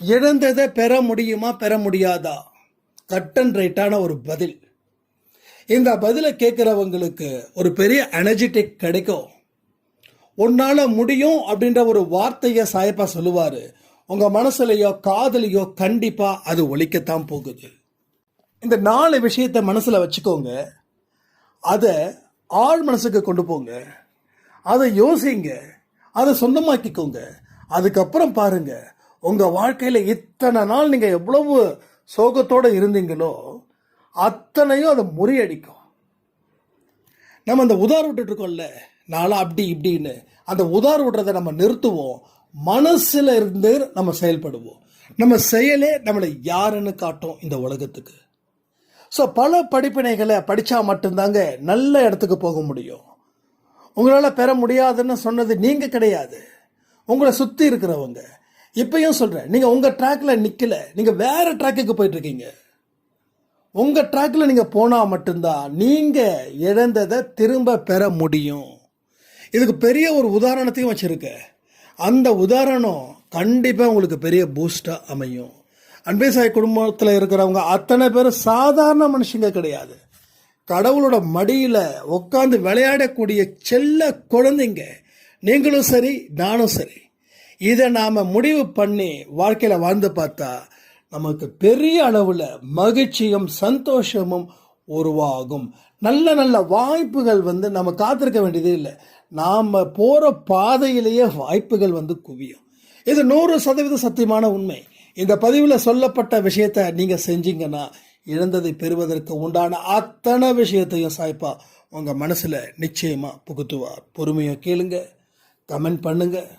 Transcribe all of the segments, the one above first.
இழந்ததை பெற முடியுமா பெற முடியாதா? கட்டன் அண்ட் ரைட்டான ஒரு பதில். இந்த பதிலை கேட்குறவங்களுக்கு ஒரு பெரிய எனர்ஜெட்டிக் கிடைக்கும். உன்னால் முடியும் அப்படின்ற ஒரு வார்த்தையை சாயப்பா சொல்லுவார். உங்கள் மனசுலையோ காதலையோ கண்டிப்பாக அது ஒழிக்கத்தான் போகுது. இந்த நாலு விஷயத்தை மனசில் வச்சுக்கோங்க. அதை ஆழ் மனசுக்கு கொண்டு போங்க. அதை யோசிங்க. அதை சொந்தமாக்கிக்கோங்க. அதுக்கப்புறம் பாருங்கள் உங்கள் வாழ்க்கையில் இத்தனை நாள் நீங்கள் எவ்வளவு சோகத்தோடு இருந்தீங்களோ அத்தனையும் அதை முறியடிக்கும். நம்ம அந்த உதார் விட்டுட்டு இருக்கோம்ல நாளா அப்படி இப்படின்னு. அந்த உதார் விடுறதை நம்ம நிறுத்துவோம். மனசில் இருந்து நம்ம செயல்படுவோம். நம்ம செயலே நம்மளை யாருன்னு காட்டும் இந்த உலகத்துக்கு. ஸோ பல படிப்பினைகளை படித்தா மட்டும்தாங்க நல்ல இடத்துக்கு போக முடியும். உங்களால் பெற முடியாதுன்னு சொன்னது நீங்கள் கிடையாது. உங்களை சுற்றி இருக்கிறவங்க. இப்பயும் சொல்கிறேன் நீங்கள் உங்கள் ட்ராக்கில் நிற்கலை நீங்கள் வேறு ட்ராக்குக்கு போயிட்டுருக்கீங்க. உங்கள் ட்ராக்கில் நீங்கள் போனால் மட்டும்தான் நீங்கள் இழந்ததை திரும்ப பெற முடியும். இதுக்கு பெரிய ஒரு உதாரணத்தையும் வச்சுருக்கேன். அந்த உதாரணம் கண்டிப்பாக உங்களுக்கு பெரிய பூஸ்டாக அமையும். அன்பேசாய் குடும்பத்தில் இருக்கிறவங்க அத்தனை பேரும் சாதாரண மனுஷங்க கிடையாது. கடவுளோட மடியில் உட்காந்து விளையாடக்கூடிய செல்ல குழந்தைங்க. நீங்களும் சரி நானும் சரி. இதை நாம் முடிவு பண்ணி வாழ்க்கையில் வாழ்ந்து பார்த்தா நமக்கு பெரிய அளவில் மகிழ்ச்சியும் சந்தோஷமும் உருவாகும். நல்ல நல்ல வாய்ப்புகள் வந்து நம்ம காத்திருக்க வேண்டியதே இல்லை. நாம் போகிற பாதையிலேயே வாய்ப்புகள் வந்து குவியும். இது நூறு சதவீத சத்தியமான உண்மை. இந்த பதிவில் சொல்லப்பட்ட விஷயத்தை நீங்கள் செஞ்சீங்கன்னா இழந்ததை பெறுவதற்கு உண்டான அத்தனை விஷயத்தையும் சாய்ப்பா உங்கள் மனசில் நிச்சயமாக புகுத்துவார். பொறுமையை கேளுங்க. கமெண்ட் பண்ணுங்கள்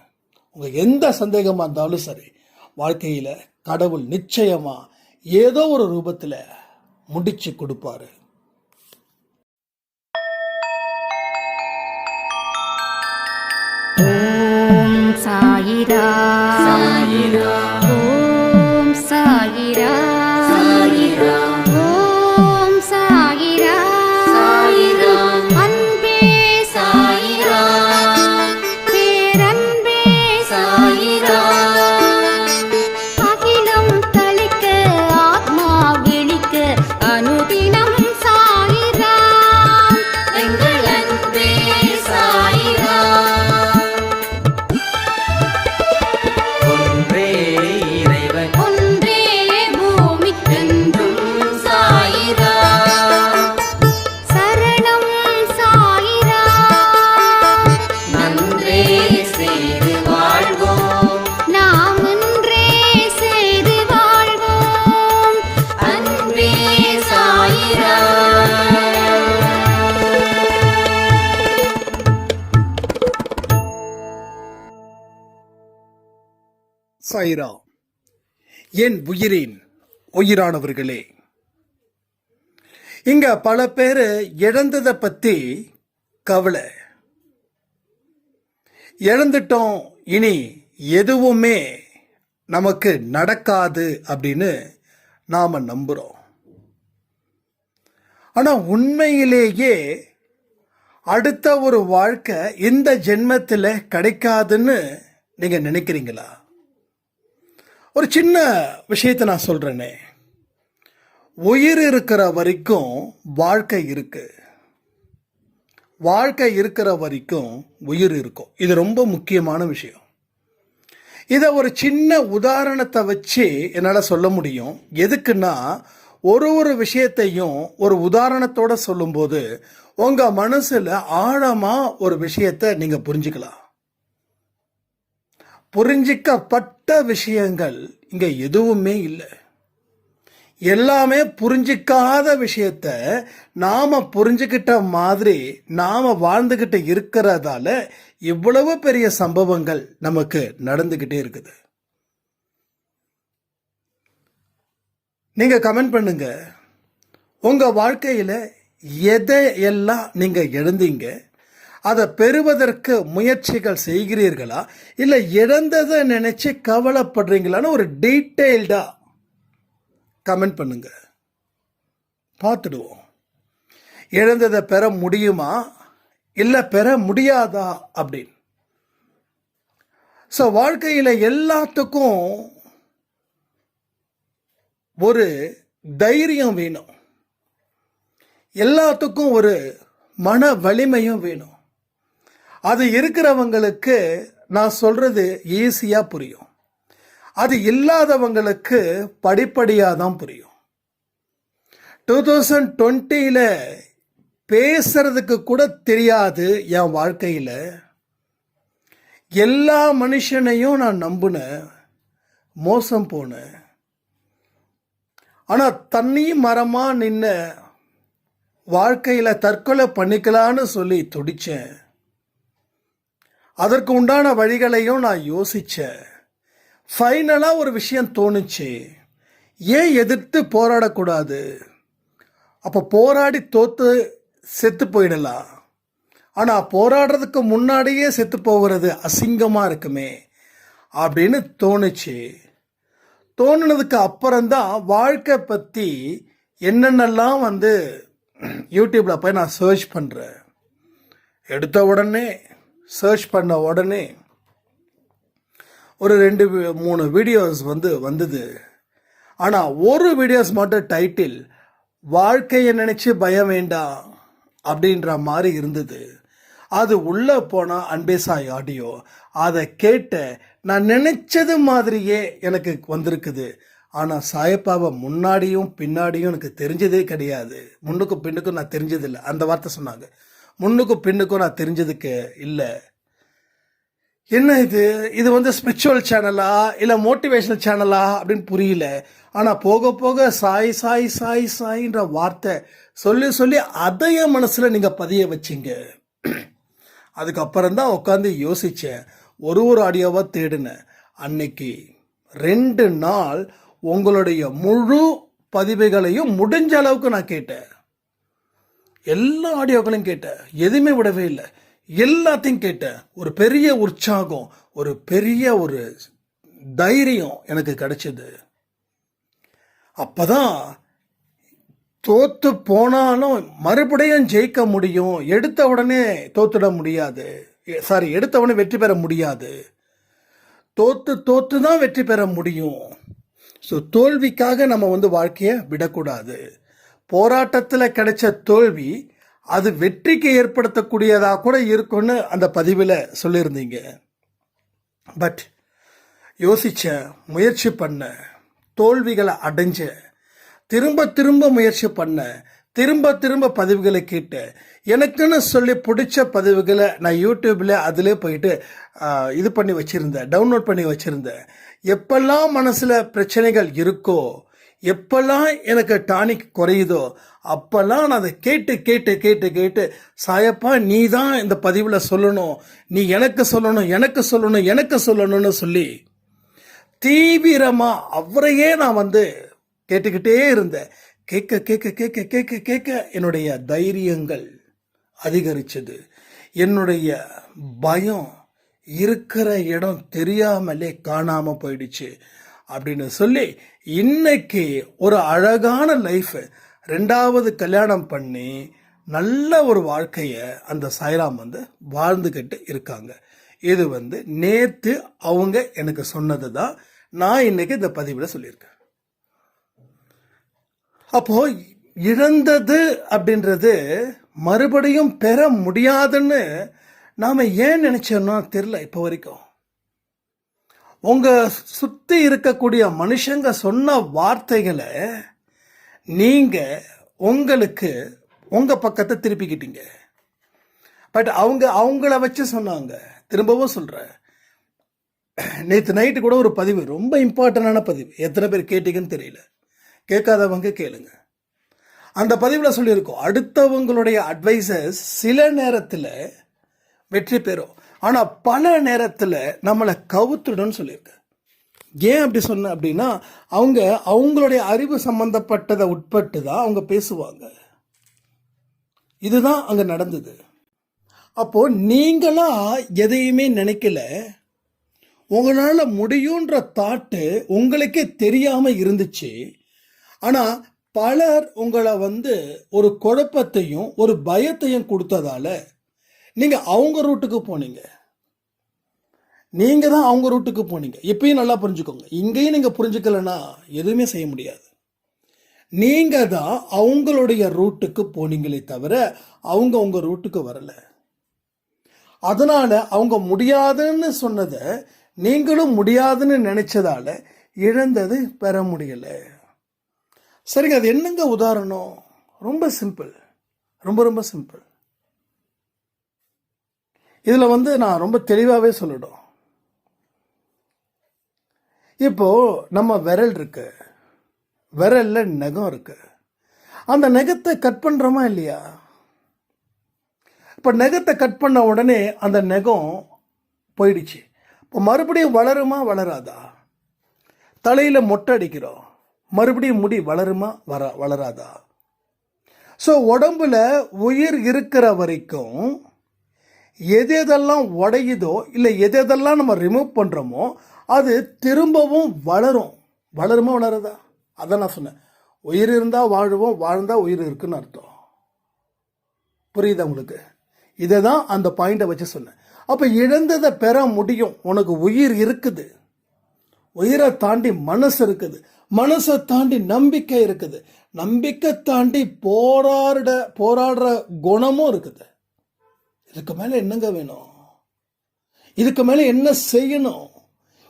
உங்கள் எந்த சந்தேகமாக இருந்தாலும் சரி வாழ்க்கையில் கடவுள் நிச்சயமாக ஏதோ ஒரு ரூபத்தில் முடிச்சு கொடுப்பாரு. ஓம் சாயிரா. சாயிரா. ஓம் சாயிரா. சாயிரா. என் உயிரின் உயிரானவர்களே. இங்க பல பேர் இழந்ததை பத்தி கவலை. இழந்துட்டோம் இனி எதுவுமே நமக்கு நடக்காது அப்படின்னு நாம நம்புறோம். ஆனா உண்மையிலேயே அடுத்த ஒரு வாழ்க்கை இந்த ஜென்மத்தில் கிடைக்காதுன்னு நீங்க நினைக்கிறீங்களா? ஒரு சின்ன விஷயத்தை நான் சொல்கிறேனே உயிர் இருக்கிற வரைக்கும் வாழ்க்கை இருக்குது வாழ்க்கை இருக்கிற வரைக்கும் உயிர் இருக்கும். இது ரொம்ப முக்கியமான விஷயம். இதை ஒரு சின்ன உதாரணத்தை வச்சு என்னால் சொல்ல முடியும். எதுக்குன்னா ஒரு ஒரு விஷயத்தையும் ஒரு உதாரணத்தோட சொல்லும்போது உங்கள் மனசில் ஆழமாக ஒரு விஷயத்தை நீங்கள் புரிஞ்சுக்கலாம். புரிஞ்சிக்கப்பட்ட விஷயங்கள் இங்க எதுவுமே இல்லை. எல்லாமே புரிஞ்சிக்காத விஷயத்த நாம புரிஞ்சுக்கிட்ட மாதிரி நாம வாழ்ந்துகிட்டு இருக்கிறதால இவ்வளவு பெரிய சம்பவங்கள் நமக்கு நடந்துகிட்டே இருக்குது. நீங்க கமெண்ட் பண்ணுங்க. உங்க வாழ்க்கையில எதை எல்லாம் நீங்க எழுந்தீங்க? அதை பெறுவதற்கு முயற்சிகள் செய்கிறீர்களா? இல்லை இழந்ததை நினைச்சு கவலைப்படுறீங்களான்னு ஒரு டீட்டெயில்டா கமெண்ட் பண்ணுங்க. பார்த்துடுவோம். இழந்ததை பெற முடியுமா? இல்லை பெற முடியாதா அப்படின்னு. ஸோ வாழ்க்கையில் எல்லாத்துக்கும் ஒரு தைரியம் வேணும். எல்லாத்துக்கும் ஒரு மன வலிமையும் வேணும். அது இருக்கிறவங்களுக்கு நான் சொல்கிறது ஈஸியாக புரியும். அது இல்லாதவங்களுக்கு படிப்படியாக தான் புரியும். டூ தௌசண்ட் டுவெண்ட்டியில் பேசுறதுக்கு கூட தெரியாது என் வாழ்க்கையில். எல்லா மனுஷனையும் நான் நம்பினேன். மோசம் போனேன். ஆனால் தண்ணி மரமாக நின்று வாழ்க்கையில் தற்கொலை பண்ணிக்கலான்னு சொல்லி துடித்தேன் அதற்கு உண்டான வழிகளையும் நான் யோசித்தேன் ஃபைனலாக ஒரு விஷயம் தோணுச்சு. ஏன் எதிர்த்து போராடக்கூடாது? அப்போ போராடி தோற்று செத்து போயிடலாம். ஆனால் போராடுறதுக்கு முன்னாடியே செத்து போகிறது அசிங்கமாக இருக்குமே அப்படின்னு தோணுச்சு. தோணுனதுக்கு அப்புறம்தான் வாழ்க்கை பற்றி என்னென்னலாம் வந்து யூடியூப்பில் போய் நான் சர்ச் பண்ணுறேன் எடுத்த உடனே சர்ச் பண்ண உடனே ஒரு ரெண்டு மூணு வீடியோஸ் வந்து வந்தது. ஆனால் ஒரு வீடியோஸ் மட்டும் டைட்டில் வாழ்க்கையை நினச்சி பயம் வேண்டாம் அப்படின்ற மாதிரி இருந்தது. அது உள்ளே போனால் அன்பேசாய் ஆடியோ அதை கேட்ட நான் நினச்சது மாதிரியே எனக்கு வந்திருக்குது. ஆனால் சாயப்பாவை முன்னாடியும் பின்னாடியும் எனக்கு தெரிஞ்சதே கிடையாது. முன்னுக்கும் பின்னுக்கும் நான் தெரிஞ்சதில்லை. அந்த வார்த்தை சொன்னாங்க. முன்னுக்கும் பின்னுக்கும் நான் தெரிஞ்சதுக்கு இல்லை. என்ன இது? இது வந்து ஸ்பிரிச்சுவல் சேனலா இல்லை மோட்டிவேஷனல் சேனலா அப்படின்னு புரியல. ஆனால் போக போக சாய் சாய் சாய் சாய்ன்ற வார்த்தை சொல்லி சொல்லி அதைய மனசில் நீங்கள் பதிய வச்சிங்க. அதுக்கப்புறம் தான் உட்காந்து யோசித்தேன் ஒரு ஒரு ஆடியோவாக தேடினேன். அன்னைக்கு ரெண்டு நாள் உங்களுடைய முழு பதிவுகளையும் முடிஞ்ச அளவுக்கு நான் கேட்டேன். எல்லா ஆடியோக்களையும் கேட்டேன் எதுவுமே விடவே இல்லை. எல்லாத்தையும் கேட்டேன் ஒரு பெரிய உற்சாகம் ஒரு பெரிய ஒரு தைரியம் எனக்கு கிடைச்சது. அப்போதான் தோத்து போனாலும் மறுபடியும் ஜெயிக்க முடியும் எடுத்த உடனே தோத்துட முடியாது. சாரி எடுத்த உடனே வெற்றி பெற முடியாது. தோத்து தோத்து தான் வெற்றி பெற முடியும். ஸோ தோல்விக்காக நம்ம வந்து வாழ்க்கையை விடக்கூடாது. போராட்டத்தில் கிடைச்ச தோல்வி அது வெற்றிக்கு ஏற்படுத்தக்கூடியதாக கூட இருக்கும்னு அந்த பதிவில் சொல்லியிருந்தீங்க. பட் யோசிச்சேன் முயற்சி பண்ணேன் தோல்விகளை அடைஞ்சேன் திரும்ப திரும்ப முயற்சி பண்ணேன் திரும்ப திரும்ப பதிவுகளை கேட்டு எனக்குன்னு சொல்லி பிடிச்ச பதிவுகளை நான் யூடியூப்பில் அதிலே போயிட்டு இது பண்ணி வச்சுருந்தேன் டவுன்லோட் பண்ணி வச்சுருந்தேன். எப்பெல்லாம் மனசில் பிரச்சனைகள் இருக்கோ எப்பெல்லாம் எனக்கு டானிக் குறையுதோ அப்பெல்லாம் நான் அதை கேட்டு கேட்டு கேட்டு கேட்டு சாயப்பா நீ தான் இந்த பதிவில் சொல்லணும். நீ எனக்கு சொல்லணும் எனக்கு சொல்லணும் எனக்கு சொல்லணும்னு சொல்லி தீவிரமாக அவரையே நான் வந்து கேட்டுக்கிட்டே இருந்தேன். கேட்க கேட்க கேட்க கேட்க கேட்க என்னுடைய தைரியங்கள் அதிகரிச்சது. என்னுடைய பயம் இருக்கிற இடம் தெரியாமலே காணாமல் போயிடுச்சு. அப்படின்னு சொல்லி இன்னைக்கு ஒரு அழகான லைஃப் ரெண்டாவது கல்யாணம் பண்ணி நல்ல ஒரு வாழ்க்கையை அந்த சாய்ராம் வந்து வாழ்ந்துக்கிட்டு இருக்காங்க. இது வந்து நேற்று அவங்க எனக்கு சொன்னது தான் நான் இன்னைக்கு இந்த பதிவில் சொல்லியிருக்கேன். அப்போ இழந்தது அப்படின்றது மறுபடியும் பெற முடியாதுன்னு நாம் ஏன் நினச்சோன்னா தெரில இப்போ வரைக்கும். உங்கள் சுற்றி இருக்கக்கூடிய மனுஷங்க சொன்ன வார்த்தைகளை நீங்கள் உங்களுக்கு உங்கள் பக்கத்தை திருப்பிக்கிட்டீங்க. பட் அவங்க அவங்கள வச்சு சொன்னாங்க. திரும்பவும் சொல்கிறேன் நேற்று நைட்டு கூட ஒரு பதிவு ரொம்ப இம்பார்ட்டண்டான பதிவு. எத்தனை பேர் கேட்டீங்கன்னு தெரியல. கேட்காதவங்க கேளுங்க. அந்த பதிவில் சொல்லியிருக்கோம். அடுத்தவங்களுடைய அட்வைசஸ் சில நேரத்தில் வெற்றி பெறும். ஆனால் பல நேரத்தில் நம்மளை கவுத்துடும்னு சொல்லியிருக்கேன் ஏன் அப்படி சொன்னேன் அப்படின்னா அவங்க அவங்களுடைய அறிவு சம்பந்தப்பட்டதை உட்பட்டு தான் அவங்க பேசுவாங்க. இதுதான் அங்கே நடந்தது. அப்போ நீங்களா எதையுமே நினைக்கல. உங்களால் முடியுன்ற தாட்டு உங்களுக்கே தெரியாமல் இருந்துச்சு. ஆனால் பலர் உங்களை வந்து ஒரு குழப்பத்தையும் ஒரு பயத்தையும் கொடுத்ததால நீங்கள் அவங்க ரூட்டுக்கு போனீங்க. நீங்கள் தான் அவங்க ரூட்டுக்கு போனீங்க. இப்பயும் நல்லா புரிஞ்சுக்கோங்க. இங்கேயும் நீங்கள் புரிஞ்சுக்கலன்னா எதுவுமே செய்ய முடியாது. நீங்கள் தான் அவங்களுடைய ரூட்டுக்கு போனீங்களே தவிர அவங்க உங்க ரூட்டுக்கு வரலை. அதனால் அவங்க முடியாதுன்னு சொன்னதை நீங்களும் முடியாதுன்னு நினச்சதால இழந்தது பெற முடியலை. சரிங்க அது என்னங்க உதாரணம்? ரொம்ப சிம்பிள் ரொம்ப ரொம்ப சிம்பிள் இதில் வந்து நான் ரொம்ப தெளிவாகவே சொல்லிடும் இப்போ நம்ம விரல் இருக்கு. விரலில் நகம் இருக்கு. அந்த நகத்தை கட் பண்ணுறோமா இல்லையா? இப்போ நகத்தை கட் பண்ண உடனே அந்த நகம் போயிடுச்சு. இப்போ மறுபடியும் வளருமா வளராதா? தலையில் மொட்டை அடிக்கிறோம். மறுபடியும் முடி வளருமா வர வளராதா? ஸோ உடம்புல உயிர் இருக்கிற வரைக்கும் எது எதெல்லாம் உடையுதோ இல்லை எது எதெல்லாம் நம்ம ரிமூவ் பண்ணுறோமோ அது திரும்பவும் வளரும். வளருமா வளருதா? அதான் நான் சொன்னேன். உயிர் இருந்தால் வாழுவோம் வாழ்ந்தால் உயிர் இருக்குன்னு அர்த்தம். புரியுதா உங்களுக்கு? இதை தான் அந்த பாயிண்டை வச்சு சொன்னேன். அப்போ இழந்ததை பெற முடியும். உனக்கு உயிர் இருக்குது. உயிரை தாண்டி மனசு இருக்குது. மனசை தாண்டி நம்பிக்கை இருக்குது. நம்பிக்கை தாண்டி போராட போராடுற குணமும் இருக்குது. இதுக்கு மேலே என்னங்க வேணும்? இதுக்கு மேலே என்ன செய்யணும்?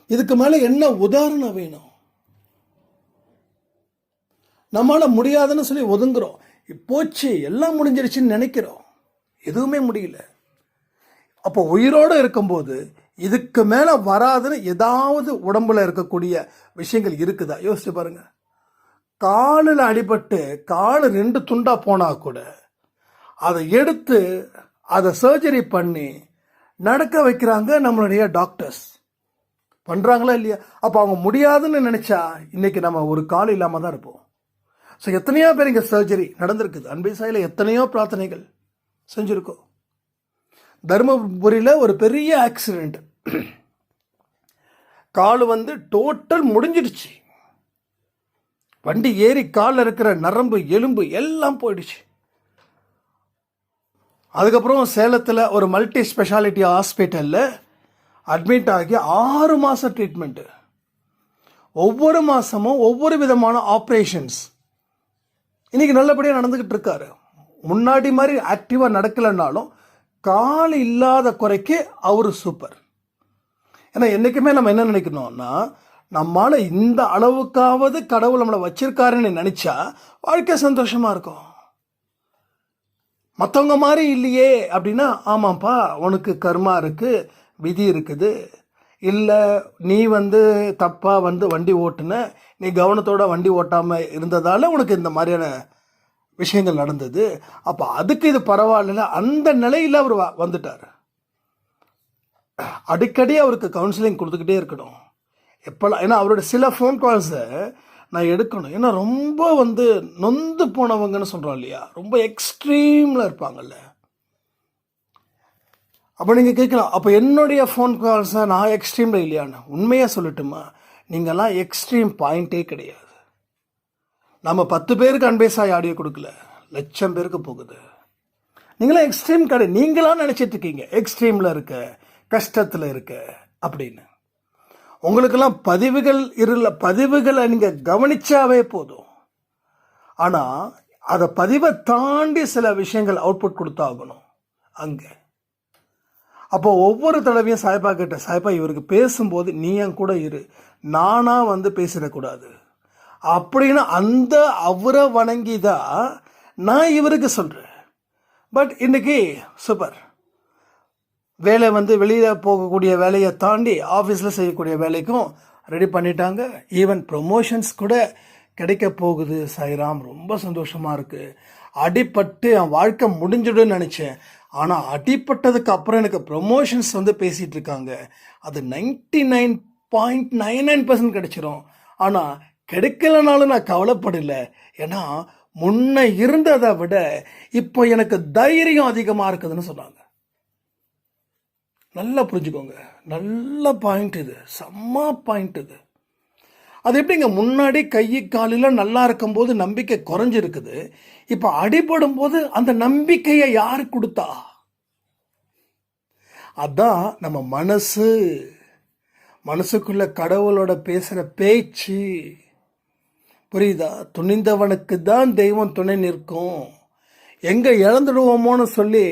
இதுக்கு மேலே என்ன உதாரணம் வேணும்? நம்மளால முடியாதுன்னு சொல்லி ஒதுங்குறோம். போச்சு எல்லாம் முடிஞ்சிருச்சுன்னு நினைக்கிறோம். எதுவுமே முடியல. அப்போ உயிரோடு இருக்கும்போது இதுக்கு மேலே வராதுன்னு ஏதாவது உடம்புல இருக்கக்கூடிய விஷயங்கள் இருக்குதா? யோசிச்சு பாருங்க. காலில் அடிபட்டு கால் ரெண்டு துண்டாக போனால் கூட அதை எடுத்து அதை சர்ஜரி பண்ணி நடக்க வைக்கிறாங்க நம்மளுடைய டாக்டர்ஸ் பண்ணுறாங்களா இல்லையா? அப்போ அவங்க முடியாதுன்னு நினச்சா இன்றைக்கி நம்ம ஒரு கால் இல்லாமல் தான் இருப்போம். ஸோ எத்தனையோ பேர் இங்கே சர்ஜரி நடந்திருக்குது. அன்பை சாயில் எத்தனையோ பிரார்த்தனைகள் செஞ்சுருக்கோம். தருமபுரியில் ஒரு பெரிய ஆக்சிடெண்ட் கால் வந்து டோட்டல் முடிஞ்சிடுச்சு. வண்டி ஏறி காலில் இருக்கிற நரம்பு எலும்பு எல்லாம் போயிடுச்சு. அதுக்கப்புறம் சேலத்தில் ஒரு மல்டி ஸ்பெஷாலிட்டி ஹாஸ்பிட்டலில் அட்மிட் ஆகி ஆறு மாதம் ட்ரீட்மெண்ட்டு ஒவ்வொரு மாதமும் ஒவ்வொரு விதமான ஆப்ரேஷன்ஸ் இன்றைக்கி நல்லபடியாக நடந்துக்கிட்டு இருக்காரு. முன்னாடி மாதிரி ஆக்டிவாக நடக்கலைன்னாலும் கால் இல்லாத குறைக்கு அவர் சூப்பர் ஏன்னா என்றைக்குமே நம்ம என்ன நினைக்கணும்னா நம்மால இந்த அளவுக்காவது கடவுள் நம்மளை வச்சிருக்காருன்னு நினச்சா வாழ்க்கை சந்தோஷமாக இருக்கும். மற்றவங்க மாதிரி இல்லையே அப்படின்னா ஆமாப்பா உனக்கு கர்மா இருக்குது விதி இருக்குது. இல்லை நீ வந்து தப்பாக வந்து வண்டி ஓட்டுன நீ கவனத்தோட வண்டி ஓட்டாமல் இருந்ததால் உனக்கு இந்த மாதிரியான விஷயங்கள் நடந்தது. அப்போ அதுக்கு இது பரவாயில்ல அந்த நிலையில் அவர் வந்துட்டார். அடிக்கடி அவருக்கு கவுன்சிலிங் கொடுத்துக்கிட்டே இருக்கணும். எப்போல்லாம் ஏன்னா அவரோட சில ஃபோன் கால்ஸை நான் எடுக்கணும். ஏன்னா ரொம்ப வந்து நொந்து போனவங்கன்னு சொல்கிறோம் இல்லையா? ரொம்ப எக்ஸ்ட்ரீமில் இருப்பாங்கல்ல. அப்போ நீங்கள் கேட்கலாம் அப்போ என்னுடைய ஃபோன் கால்ஸை நான் எக்ஸ்ட்ரீமில் இல்லையான்னு? உண்மையாக சொல்லட்டுமா? நீங்கள்லாம் எக்ஸ்ட்ரீம் பாயிண்ட்டே கிடையாது. நம்ம பத்து பேருக்கு அன்பேசாய் ஆடியோ கொடுக்கல. லட்சம் பேருக்கு போகுது. நீங்களாம் எக்ஸ்ட்ரீம் கடை நீங்களா நினச்சிட்டு இருக்கீங்க எக்ஸ்ட்ரீமில் இருக்க கஷ்டத்தில் இருக்க அப்படின்னு. உங்களுக்கெல்லாம் பதிவுகள் இருல பதிவுகளை நீங்கள் கவனிச்சாவே போதும். ஆனால் அதை பதிவை தாண்டி சில விஷயங்கள் அவுட்புட் கொடுத்தாகணும். அங்கே. அப்போ ஒவ்வொரு தடவையும் சாய்பா கிட்ட சாய்பா இவருக்கு பேசும்போது நீ என் கூட இரு நானாக வந்து பேசிடக்கூடாது. அப்படின்னு அந்த அவரை வணங்கி தான் நான் இவருக்கு சொல்கிறேன் பட் இன்னைக்கு சூப்பர் வேலை வந்து வெளியில் போகக்கூடிய வேலையை தாண்டி ஆஃபீஸில் செய்யக்கூடிய வேலைக்கும் ரெடி பண்ணிட்டாங்க. ஈவன் ப்ரொமோஷன்ஸ் கூட கிடைக்க போகுது சாய்ராம். ரொம்ப சந்தோஷமாக இருக்குது அடிப்பட்டு என் வாழ்க்கை முடிஞ்சிடும்னு நினச்சேன். ஆனால் அடிப்பட்டதுக்கு அப்புறம் எனக்கு ப்ரொமோஷன்ஸ் வந்து பேசிகிட்டு இருக்காங்க. அது ninety nine point nine nine percent கிடைச்சிரும். ஆனால் கிடைக்கலனாலும் நான் கவலைப்படலை. ஏன்னா முன்ன இருந்ததை விட இப்போ எனக்கு தைரியம் அதிகமாக இருக்குதுன்னு சொன்னாங்க. நல்லா புரிஞ்சுக்கோங்க. நல்ல பாயிண்ட் இது. செம்ம பாயிண்ட் இது. அது எப்படிங்க? முன்னாடி கை காலில் நல்லா இருக்கும்போது நம்பிக்கை குறைஞ்சிருக்குது. இப்போ அடிபடும் போது அந்த நம்பிக்கையை யார் கொடுத்தா? அதான் நம்ம மனசு. மனசுக்குள்ள கடவுளோட பேசுகிற பேச்சு. புரியுதா? துணிந்தவனுக்கு தான் தெய்வம் துணை நிற்கும். எங்கே இழந்துடுவோமோன்னு சொல்லி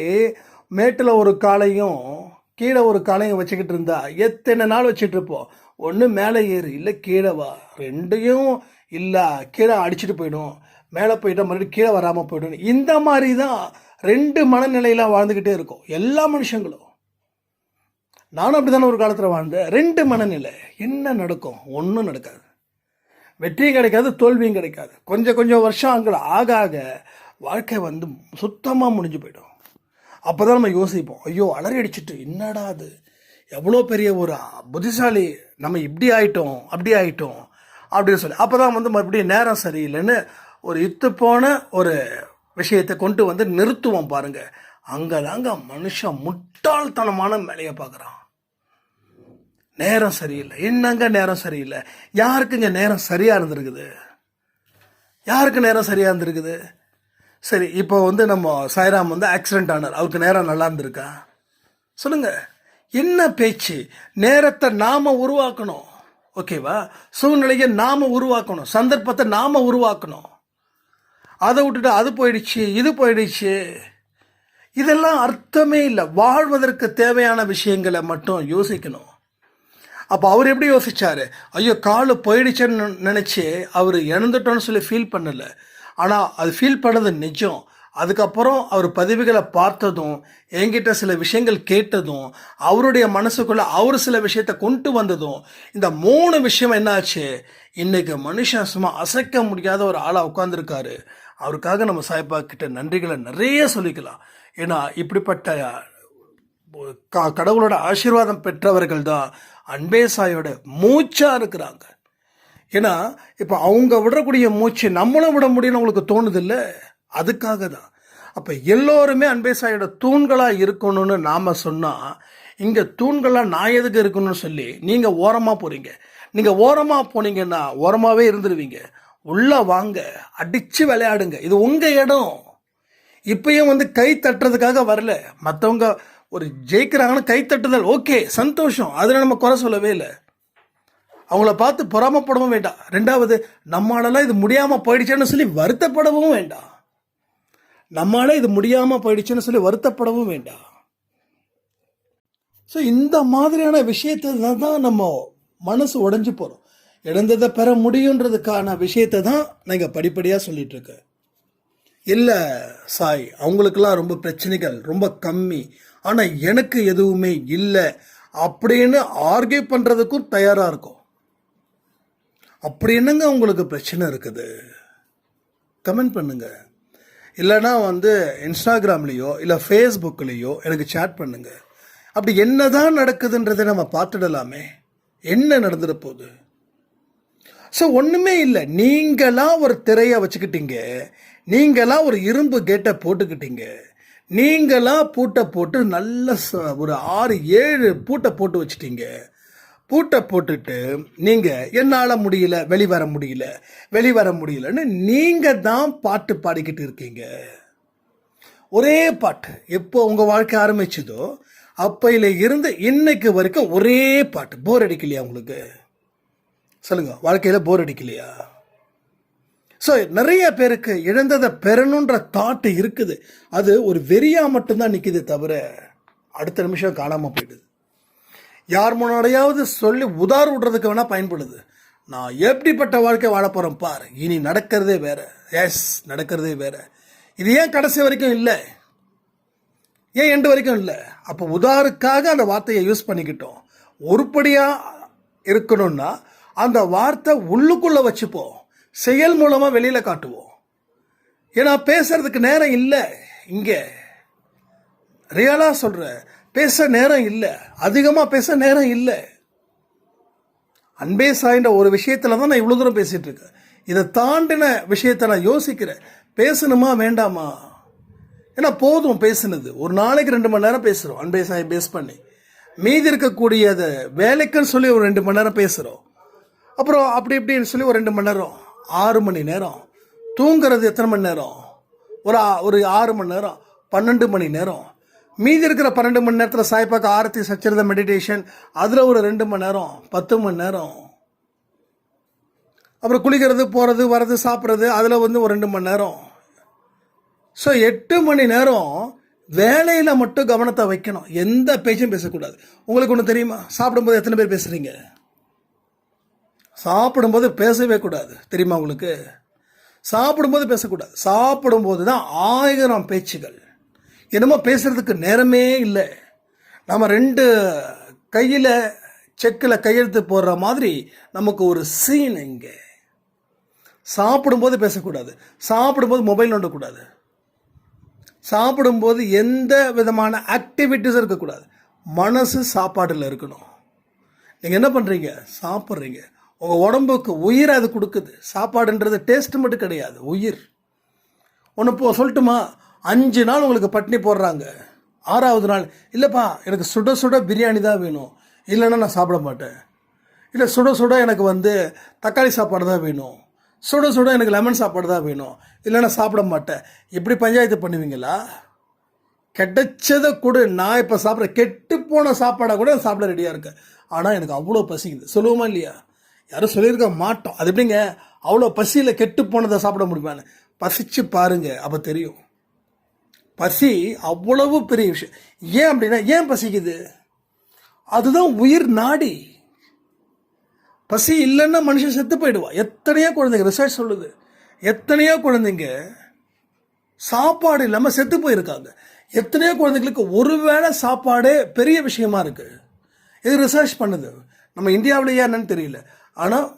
மேட்டில் ஒரு காலையும் கீழே ஒரு காலையை வச்சுக்கிட்டு இருந்தா எத்தனை நாள் வச்சுட்டு இருப்போம் ஒன்று மேலே ஏறு இல்லை கீழே வா. ரெண்டையும் இல்லை கீழே அடிச்சுட்டு போயிடும். மேலே போயிட்டா மறுபடியும் கீழே வராமல் போயிடும் இந்த மாதிரி தான் ரெண்டு மனநிலையெல்லாம் வாழ்ந்துக்கிட்டே இருக்கும். எல்லா மனுஷங்களும். நானும் அப்படி தானே ஒரு காலத்தில் வாழ்ந்தேன். ரெண்டு மனநிலை. என்ன நடக்கும்? ஒன்றும் நடக்காது. வெற்றியும் கிடைக்காது தோல்வியும் கிடைக்காது. கொஞ்சம் கொஞ்சம் வருஷம் அங்கே ஆக ஆக வாழ்க்கை வந்து சுத்தமாக முடிஞ்சு போயிடும். அப்போ தான் நம்ம யோசிப்போம். ஐயோ அலறி அடிச்சிட்டு என்னடா அது? எவ்வளோ பெரிய ஒரு புத்திசாலி நம்ம இப்படி ஆயிட்டோம் அப்படி ஆயிட்டோம் அப்படின்னு சொல்லி. அப்போ தான் வந்து மறுபடியும் நேரம் சரியில்லைன்னு ஒரு இத்து போன ஒரு விஷயத்தை கொண்டு வந்து நிறுத்துவோம் பாருங்க. அங்கே தாங்க மனுஷன் முட்டாள்தனமான வேலையை பார்க்குறான். நேரம் சரியில்லை. என்னங்க நேரம் சரியில்லை? யாருக்குங்க நேரம் சரியாக இருந்திருக்குது? யாருக்கு நேரம் சரியாக இருந்திருக்குது? சரி இப்போ வந்து நம்ம சாய்ராம் வந்து ஆக்சிடென்ட் ஆனார். அவருக்கு நேரம் நல்லா இருந்திருக்கா? சொல்லுங்க. என்ன பேச்சு? நேரத்தை நாம உருவாக்கணும். ஓகேவா சூழ்நிலையை நாம உருவாக்கணும். சந்தர்ப்பத்தை நாம உருவாக்கணும். அதை விட்டுட்டு அது போயிடுச்சு இது போயிடுச்சு. இதெல்லாம் அர்த்தமே இல்லை. வாழ்வதற்கு தேவையான விஷயங்களை மட்டும் யோசிக்கணும். அப்போ அவர் எப்படி யோசிச்சாரு? ஐயோ காலு போயிடுச்சேன்னு நினச்சி அவர் இழந்துட்டோன்னு சொல்லி ஃபீல் பண்ணலை. ஆனால் அது ஃபீல் பண்ணது நிஜம். அதுக்கப்புறம் அவர் பதிவுகளை பார்த்ததும் என்கிட்ட சில விஷயங்கள் கேட்டதும் அவருடைய மனசுக்குள்ளே அவர் சில விஷயத்தை கொண்டு வந்ததும் இந்த மூணு விஷயம் என்னாச்சு? இன்றைக்கு மனுஷன் சும்மா அசைக்க முடியாத ஒரு ஆளாக உட்காந்துருக்காரு அவருக்காக நம்ம சாய்பா கிட்ட நன்றிகளை நிறைய சொல்லிக்கலாம். ஏன்னா இப்படிப்பட்ட க- கடவுளோட ஆசீர்வாதம் பெற்றவர்கள் தான் அன்பே சாயோட மூச்சாக இருக்கிறாங்க. ஏன்னா இப்போ அவங்க விடக்கூடிய மூச்சு நம்மளும் விட முடியும்னு அவங்களுக்கு தோணுது இல்லை அதுக்காக தான் அப்போ எல்லோருமே அன்பே சாயோட தூண்களாக இருக்கணும்னு நாம் சொன்னால் இங்கே தூண்களாக நான் எதுக்கு இருக்கணும்னு சொல்லி நீங்கள் ஓரமாக போகிறீங்க நீங்கள் ஓரமாக போனீங்கன்னா ஓரமாகவே இருந்துருவீங்க. உள்ளே வாங்க அடித்து விளையாடுங்க. இது உங்கள் இடம். இப்பயும் வந்து கை தட்டுறதுக்காக வரல. மற்றவங்க ஒரு ஜெயிக்கிறாங்கன்னு கை தட்டுதல் ஓகே சந்தோஷம். அதில் நம்ம குறை சொல்லவே இல்லை. அவங்கள பார்த்து பொறாமப்படவும் வேண்டாம். ரெண்டாவது நம்மளால இது முடியாமல் போயிடுச்சேன்னு சொல்லி வருத்தப்படவும் வேண்டாம். நம்மளால இது முடியாமல் போயிடுச்சுன்னு சொல்லி வருத்தப்படவும் வேண்டாம். ஸோ இந்த மாதிரியான விஷயத்தை தான் நம்ம மனசு உடஞ்சி போகிறோம் இழந்ததை பெற முடியுன்றதுக்கான விஷயத்தை தான் நீங்கள் படிப்படியாக சொல்லிகிட்ருக்கேன் இல்லை சாய் அவங்களுக்கெல்லாம் ரொம்ப பிரச்சனைகள் ரொம்ப கம்மி. ஆனால் எனக்கு எதுவுமே இல்லை அப்படின்னு ஆர்கியூ பண்ணுறதுக்கும் தயாராக இருக்கும். அப்படி என்னங்க உங்களுக்கு பிரச்சனை இருக்குது? கமெண்ட் பண்ணுங்க. இல்லைனா வந்து இன்ஸ்டாகிராம்லேயோ இல்லை ஃபேஸ்புக்லேயோ எனக்கு சேட் பண்ணுங்க. அப்படி என்னதான் நடக்குதுன்றதை நம்ம பார்த்துடலாமே. என்ன நடந்துட போகுது? ஸோ ஒன்றுமே இல்லை. நீங்களாக ஒரு திரையை வச்சுக்கிட்டீங்க. நீங்களாக ஒரு இரும்பு கேட்டை போட்டுக்கிட்டீங்க. நீங்களாக பூட்டை போட்டு நல்ல ச- ஒரு ஆறு ஏழு பூட்டை போட்டு வச்சுட்டீங்க. பூட்டை போட்டுட்டு நீங்கள் என்னால் முடியல வெளிவர முடியல வெளிவர முடியலன்னு நீங்கள் தான் பாட்டு பாடிக்கிட்டு இருக்கீங்க. ஒரே பாட்டு எப்போ உங்கள் வாழ்க்கை ஆரம்பிச்சதோ அப்பையில இருந்து இன்னைக்கு வரைக்கும் ஒரே பாட்டு. போர் அடிக்கலையா உங்களுக்கு? சொல்லுங்க வாழ்க்கையில் போர் அடிக்கலையா? ஸோ நிறைய பேருக்கு இழந்ததை பெறணுன்ற தாட்டு இருக்குது. அது ஒரு வெறியா மட்டும்தான் நிற்கிது தவிர அடுத்த நிமிஷம் காணாமல் போயிடுது. யார் முன்னாடியாவது சொல்லி உதார் விடுறதுக்கு வேணால் பயன்படுது. நான் எப்படிப்பட்ட வாழ்க்கை வாழ போகிறேன் பார். இனி நடக்கிறதே வேற. எஸ் நடக்கிறதே வேற. இது ஏன் கடைசி வரைக்கும் இல்லை? ஏன் எண்டு வரைக்கும் இல்லை? அப்போ உதாருக்காக அந்த வார்த்தையை யூஸ் பண்ணிக்கிட்டோம். உருப்படியாக இருக்கணும்னா அந்த வார்த்தை உள்ளுக்குள்ளே வச்சுப்போம் செயல் மூலமாக வெளியில் காட்டுவோம். ஏன்னா பேசுறதுக்கு நேரம் இல்லை. இங்கே. ரியலாக சொல்கிறேன் பேச நேரம் இல்லை. அதிகமாக பேச நேரம் இல்லை. அன்பே சாய்ன்ற ஒரு விஷயத்தில் தான் நான் இவ்வளோ தூரம் பேசிகிட்டு இருக்கேன். இதை தாண்டின விஷயத்தை நான் யோசிக்கிறேன். பேசணுமா வேண்டாமா? ஏன்னா போதும் பேசுனது. ஒரு நாளைக்கு ரெண்டு மணி நேரம் பேசுகிறோம் அன்பே சாய் பேஸ் பண்ணி. மீதி இருக்கக்கூடிய அதை வேலைக்குன்னு சொல்லி ஒரு ரெண்டு மணி நேரம் பேசுகிறோம் அப்புறம் அப்படி இப்படின்னு சொல்லி ஒரு ரெண்டு மணி நேரம். ஆறு மணி நேரம். தூங்குறது எத்தனை மணி நேரம்? ஒரு ஒரு ஆறு மணி நேரம். பன்னெண்டு மணி நேரம். மீதி இருக்கிற பன்னெண்டு மணி நேரத்தில் சாய்பாக்கு ஆரத்தி சச்சரித மெடிடேஷன் அதில் ஒரு ரெண்டு மணி நேரம் பத்து மணி நேரம். அப்புறம் குளிக்கிறது போகிறது வர்றது சாப்பிட்றது அதில் வந்து ஒரு ரெண்டு மணி நேரம். ஸோ எட்டு மணி நேரம் வேலையில் மட்டும் கவனத்தை வைக்கணும். எந்த பேச்சும் பேசக்கூடாது. உங்களுக்கு ஒன்று தெரியுமா? சாப்பிடும்போது எத்தனை பேர் பேசுகிறீங்க சாப்பிடும்போது பேசவே கூடாது. தெரியுமா உங்களுக்கு? சாப்பிடும்போது பேசக்கூடாது. சாப்பிடும்போது தான் ஆயிரம் பேச்சுகள். என்னமோ பேசுறதுக்கு நேரமே இல்லை. நம்ம ரெண்டு கையில் செக்கில் கையெழுத்து போடுற மாதிரி நமக்கு ஒரு சீன் இங்கே. சாப்பிடும்போது பேசக்கூடாது. சாப்பிடும்போது மொபைல் நோண்டக்கூடாது. சாப்பிடும்போது எந்த விதமான ஆக்டிவிட்டீஸும் இருக்கக்கூடாது. மனசு சாப்பாட்டில் இருக்கணும். நீங்கள் என்ன பண்ணுறீங்க சாப்பிட்றீங்க. உங்கள் உடம்புக்கு உயிர் அது கொடுக்குது. சாப்பாடுன்றது டேஸ்ட் மட்டும் கிடையாது. உயிர். ஒன்று போ சொல்லட்டுமா? அஞ்சு நாள் உங்களுக்கு பட்னி போடுறாங்க. ஆறாவது நாள் இல்லைப்பா எனக்கு சுட சுட பிரியாணி தான் வேணும். இல்லைன்னா நான் சாப்பிட மாட்டேன். இல்லை சுட சுட எனக்கு வந்து தக்காளி சாப்பாடு தான் வேணும். சுட சுட எனக்கு லெமன் சாப்பாடு தான் வேணும். இல்லைன்னா சாப்பிட மாட்டேன். இப்படி பஞ்சாயத்து பண்ணுவீங்களா? கிடைச்சதை கூட. நான் இப்போ சாப்பிட்ற கெட்டு போன சாப்பாடை கூட நான் சாப்பிட ரெடியாக இருக்கேன். ஆனால் எனக்கு அவ்வளோ பசிக்குது சொல்லுவோமா இல்லையா? யாரும் சொல்லியிருக்க மாட்டோம். அது எப்படிங்க? அவ்வளோ பசியில் கெட்டு போனதை சாப்பிட முடியுமான்னு. பசிச்சு பாருங்கள் அப்போ தெரியும். பசி அவ்வளவு பெரிய விஷயம். ஏன் அப்படின்னா ஏன் பசிக்குது? அதுதான் உயிர் நாடி. பசி இல்லைன்னா மனுஷன் செத்து போயிடுவான் எத்தனையோ குழந்தைங்க ரிசர்ச் சொல்லுது. எத்தனையோ குழந்தைங்க சாப்பாடு இல்லாமல் செத்து போயிருக்காங்க. எத்தனையோ குழந்தைங்களுக்கு ஒருவேளை சாப்பாடே பெரிய விஷயமா இருக்கு. இது ரிசர்ச் பண்ணுது. நம்ம இந்தியாவிலேயே என்னன்னு தெரியல. ஆனால்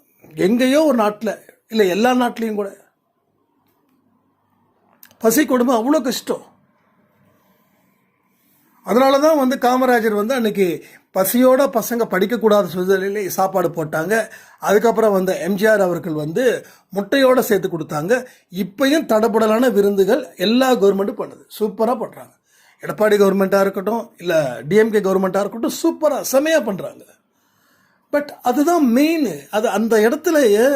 எங்கேயோ ஒரு நாட்டில் இல்லை எல்லா நாட்டிலையும் கூட பசி கொடுமை அவ்வளோ கஷ்டம். அதனால தான் வந்து காமராஜர் வந்து அன்னைக்கு பசியோட பசங்க படிக்கக்கூடாத சூழ்நிலையிலே சாப்பாடு போட்டாங்க. அதுக்கப்புறம் வந்த எம்ஜிஆர் அவர்கள் வந்து முட்டையோடு சேர்த்து கொடுத்தாங்க. இப்பையும் தடபுடலான விருந்துகள் எல்லா கவர்மெண்ட்டும் பண்ணுது. சூப்பராக பண்ணுறாங்க எடப்பாடி கவர்மெண்ட்டாக இருக்கட்டும் இல்லை டிஎம்கே கவர்மெண்ட்டாக இருக்கட்டும் சூப்பராக செமையாக பண்ணுறாங்க பட் அதுதான் மெயின் அது அந்த இடத்துலயே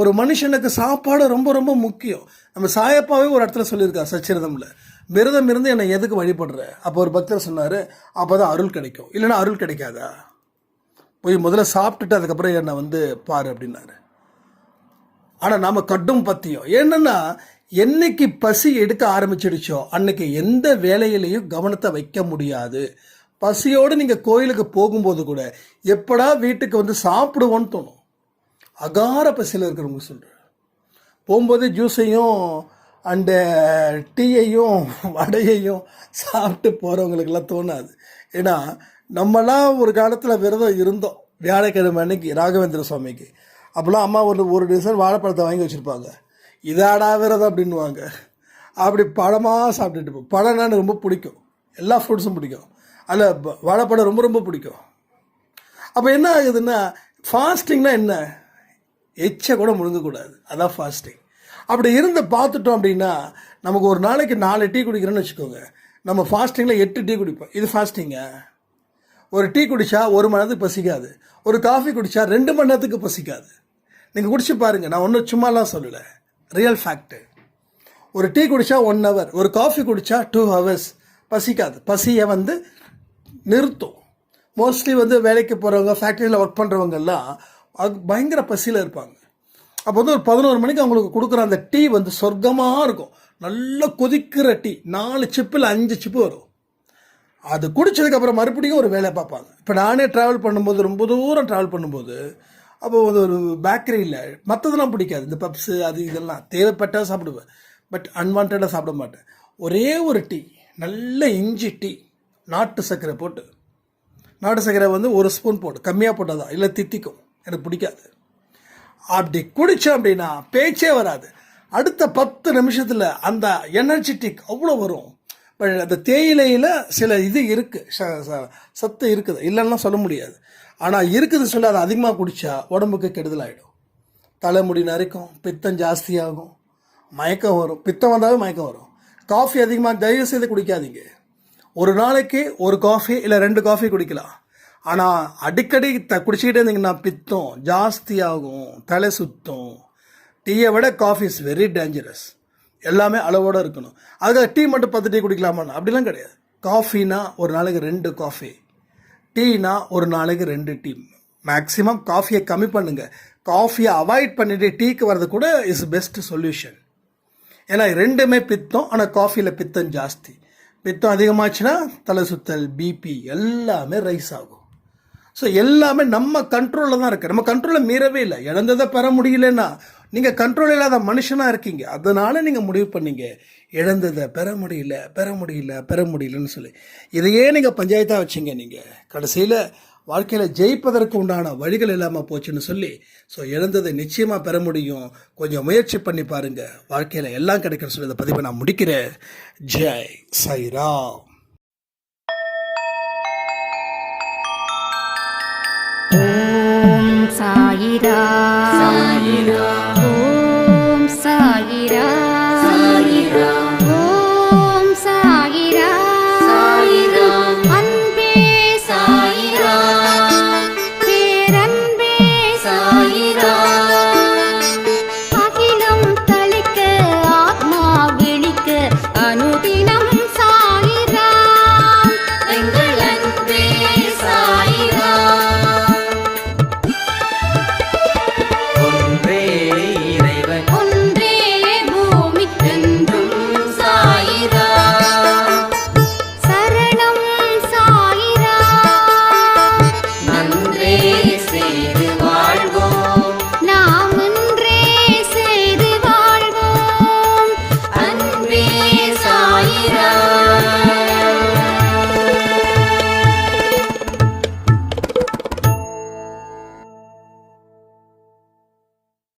ஒரு மனுஷனுக்கு சாப்பாடு ரொம்ப ரொம்ப முக்கியம். நம்ம சாயப்பாவே ஒரு இடத்துல சொல்லியிருக்கா சச்சிரதம்ல. விரதம் இருந்து என்னை எதுக்கு வழிபடுற? அப்போ ஒரு பக்தர் சொன்னார் அப்போ தான் அருள் கிடைக்கும். இல்லைன்னா அருள் கிடைக்காதா? போய் முதல்ல சாப்பிட்டுட்டு அதுக்கப்புறம் என்னை வந்து பாரு அப்படின்னாரு. ஆனால் நாம் கட்டும் பத்தியம். என்னென்னா என்னைக்கு பசி எடுக்க ஆரம்பிச்சிடுச்சோ அன்னைக்கு எந்த வேலையிலையும் கவனத்தை வைக்க முடியாது. பசியோடு நீங்கள் கோயிலுக்கு போகும்போது கூட எப்படா வீட்டுக்கு வந்து சாப்பிடுவோன்னு தோணும். அகார பசியில் இருக்கிறவங்க சொல்கிறேன் போகும்போது ஜூஸையும் அண்டு டீயையும் வடையையும் சாப்பிட்டு போகிறவங்களுக்கெல்லாம் தோணாது. ஏன்னா நம்மலாம் ஒரு காலத்தில் விரதம் இருந்தோம். வியாழக்கிழமை அன்னைக்கு ராகவேந்திர சுவாமிக்கு. அப்போலாம் அம்மா ஒரு ஒரு டிசைன் வாழைப்பழத்தை வாங்கி வச்சுருப்பாங்க. இதாடா விரதம் அப்படின்வாங்க அப்படி பழமாக சாப்பிட்டுட்டு இருப்போம் பழம்னா எனக்கு ரொம்ப பிடிக்கும். எல்லா ஃப்ரூட்ஸும் பிடிக்கும். அதில் வாழைப்பழம் ரொம்ப ரொம்ப பிடிக்கும். அப்போ என்ன ஆகுதுன்னா ஃபாஸ்டிங்னா என்ன? எச்சை கூட முழுங்கக்கூடாது. அதான் ஃபாஸ்டிங். அப்படி இருந்து பார்த்துட்டோம் அப்படின்னா நமக்கு ஒரு நாளைக்கு நாலு டீ குடிக்கிறோன்னு வச்சுக்கோங்க. நம்ம ஃபாஸ்டிங்கில் எட்டு டீ குடிப்போம். இது ஃபாஸ்டிங்க ஒரு டீ குடித்தா ஒரு மணி நேரத்துக்கு பசிக்காது. ஒரு காஃபி குடித்தா ரெண்டு மணி நேரத்துக்கு பசிக்காது. நீங்கள் குடிச்சு பாருங்கள் நான் ஒன்றும் சும்மாலாம் சொல்லலை. ரியல் ஃபேக்ட்டு ஒரு டீ குடித்தா ஒன் ஹவர் ஒரு காஃபி குடித்தா டூ ஹவர்ஸ் பசிக்காது. பசியை வந்து நிறுத்தும். மோஸ்ட்லி வந்து வேலைக்கு போகிறவங்க ஃபேக்ட்ரியில் ஒர்க் பண்ணுறவங்கெல்லாம் அது பயங்கர பசியில் இருப்பாங்க. அப்போ வந்து ஒரு பதினோரு மணிக்கு அவங்களுக்கு கொடுக்குற அந்த டீ வந்து சொர்க்கமாக இருக்கும். நல்லா கொதிக்கிற டீ. நாலு சிப்பில் அஞ்சு சிப்பு வரும். அது குடிச்சதுக்கப்புறம் மறுபடியும் ஒரு வேலை பார்ப்பாங்க. இப்போ நானே ட்ராவல் பண்ணும்போது ரொம்ப தூரம் ட்ராவல் பண்ணும்போது அப்போ வந்து ஒரு பேக்கரியில் மற்றதெல்லாம் பிடிக்காது. இந்த பப்ஸு அது இதெல்லாம் தேவைப்பட்டால் சாப்பிடுவேன். பட் அன்வான்டாக சாப்பிட மாட்டேன். ஒரே ஒரு டீ நல்ல இஞ்சி டீ நாட்டு சர்க்கரை போட்டு. நாட்டு சர்க்கரை வந்து ஒரு ஸ்பூன் போட்டு. கம்மியாக போட்டால் தான் இல்லை தித்திக்கும். எனக்கு பிடிக்காது. அப்படி குடித்தோம் அப்படின்னா பேச்சே வராது. அடுத்த பத்து நிமிஷத்தில் அந்த எனர்ஜெட்டிக் அவ்வளோ வரும். பட் அந்த தேயிலையில் சில இது இருக்குது சத்து இருக்குது. இல்லைன்னா சொல்ல முடியாது. ஆனால் இருக்குதுன்னு சொல்லி அதை அதிகமாக குடித்தா உடம்புக்கு கெடுதல் ஆகிடும் தலைமுடி நரைக்கும் பித்தம் ஜாஸ்தியாகும் மயக்கம் வரும். பித்தம் வந்தாலும் மயக்கம் வரும். காஃபி அதிகமாக தயவு செய்து குடிக்காதீங்க. ஒரு நாளைக்கு ஒரு காஃபி இல்லை ரெண்டு காஃபி குடிக்கலாம். ஆனால் அடிக்கடி த குடிச்சிக்கிட்டே இருந்தீங்கன்னா பித்தம் ஜாஸ்தியாகும் தலை சுத்தம். டீயை விட காஃபி இஸ் வெரி டேஞ்சரஸ் எல்லாமே அளவோடு இருக்கணும். அதுக்காக டீ மட்டும் பத்து டீ குடிக்கலாமான்னு அப்படிலாம் கிடையாது. காஃபினா ஒரு நாளைக்கு ரெண்டு காஃபி டீனா ஒரு நாளைக்கு ரெண்டு டீ. மேக்ஸிமம் காஃபியை கம்மி பண்ணுங்கள் காஃபியை அவாய்ட் பண்ணிட்டு டீக்கு வர்றது கூட இஸ் பெஸ்ட் சொல்யூஷன் ஏன்னா ரெண்டுமே பித்தம் ஆனால் காஃபியில் பித்தம் ஜாஸ்தி. பித்தம் அதிகமாச்சுன்னா தலை சுத்தல் பிபி எல்லாமே ரைஸ் ஆகும். ஸோ எல்லாமே நம்ம கண்ட்ரோலில் தான் இருக்குது நம்ம கண்ட்ரோலில் மீறவே இல்லை. இழந்ததை பெற முடியலன்னா நீங்கள் கண்ட்ரோல் இல்லாத மனுஷனாக இருக்கீங்க. அதனால் நீங்கள் முடிவு பண்ணீங்க. இழந்ததை பெற முடியல பெற முடியல பெற முடியலன்னு சொல்லி. இதையே நீங்கள் பஞ்சாயத்தாக வச்சீங்க நீங்கள் கடைசியில் வாழ்க்கையில் ஜெயிப்பதற்கு உண்டான வழிகள் இல்லாமல் போச்சுன்னு சொல்லி. ஸோ இழந்ததை நிச்சயமாக பெற முடியும். கொஞ்சம் முயற்சி பண்ணி பாருங்கள் வாழ்க்கையில் எல்லாம் கிடைக்கும்னு சொல்லி இந்த பதிவை நான் முடிக்கிறேன். ஜெய் சைராம் ஓம் சாயிரா சாயிரா